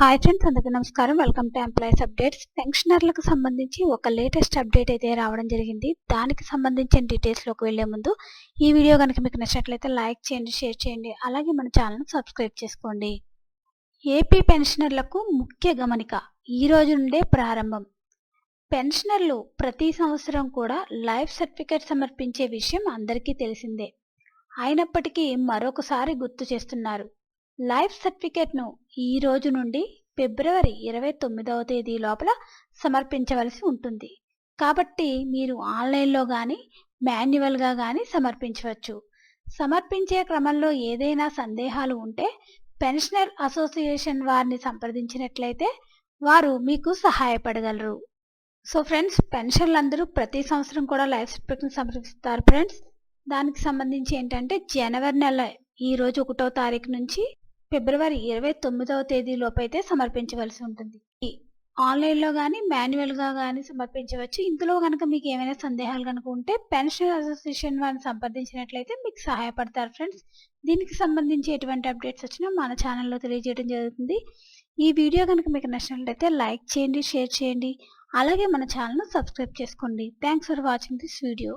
Hi friends అందరికీ నమస్కారం. Welcome to employees updates పెన్షనర్లకు సంబంధించి ఒక లేటెస్ట్ అప్డేట్ అయితే రావడం జరిగింది. దానికి సంబంధించిన డీటెయిల్స్లోకి వెళ్ళే ముందు ఈ వీడియో కనుక మీకు నచ్చినట్లయితే లైక్ చేయండి షేర్ చేయండి అలాగే మన ఛానల్ను సబ్స్క్రైబ్ చేసుకోండి. ఏపీ పెన్షనర్లకు ముఖ్య గమనిక ఈ రోజు నుండే ప్రారంభం. పెన్షనర్లు ప్రతి సంవత్సరం కూడా లైఫ్ సర్టిఫికేట్ సమర్పించే విషయం అందరికీ తెలిసిందే. అయినప్పటికీ మరొకసారి గుర్తు చేస్తున్నారు. లైఫ్ సర్టిఫికేట్ను ఈ రోజు నుండి ఫిబ్రవరి ఇరవై తొమ్మిదవ తేదీ లోపల సమర్పించవలసి ఉంటుంది. కాబట్టి మీరు ఆన్లైన్లో కానీ మాన్యువల్గా కానీ సమర్పించవచ్చు. సమర్పించే క్రమంలో ఏదైనా సందేహాలు ఉంటే పెన్షనర్ అసోసియేషన్ వారిని సంప్రదించినట్లయితే వారు మీకు సహాయపడగలరు. సో ఫ్రెండ్స్ పెన్షన్లందరూ ప్రతి సంవత్సరం కూడా లైఫ్ సర్టిఫికేట్ని సమర్పిస్తారు ఫ్రెండ్స్. దానికి సంబంధించి ఏంటంటే జనవరి నెల ఈ రోజు ఒకటో తారీఖు నుంచి ఫిబ్రవరి ఇరవై తొమ్మిదవ తేదీలోపు అయితే సమర్పించవలసి ఉంటుంది. ఆన్లైన్లో కానీ మాన్యువల్గా కానీ సమర్పించవచ్చు. ఇందులో కనుక మీకు ఏమైనా సందేహాలు కనుక ఉంటే పెన్షన్ అసోసియేషన్ వారిని సంప్రదించినట్లయితే మీకు సహాయపడతారు ఫ్రెండ్స్. దీనికి సంబంధించి ఎటువంటి అప్డేట్స్ వచ్చినా మన ఛానల్లో తెలియజేయడం జరుగుతుంది. ఈ వీడియో కనుక మీకు నచ్చినట్లయితే లైక్ చేయండి షేర్ చేయండి. అలాగే మన ఛానల్ను సబ్స్క్రైబ్ చేసుకోండి. Thanks for watching this video.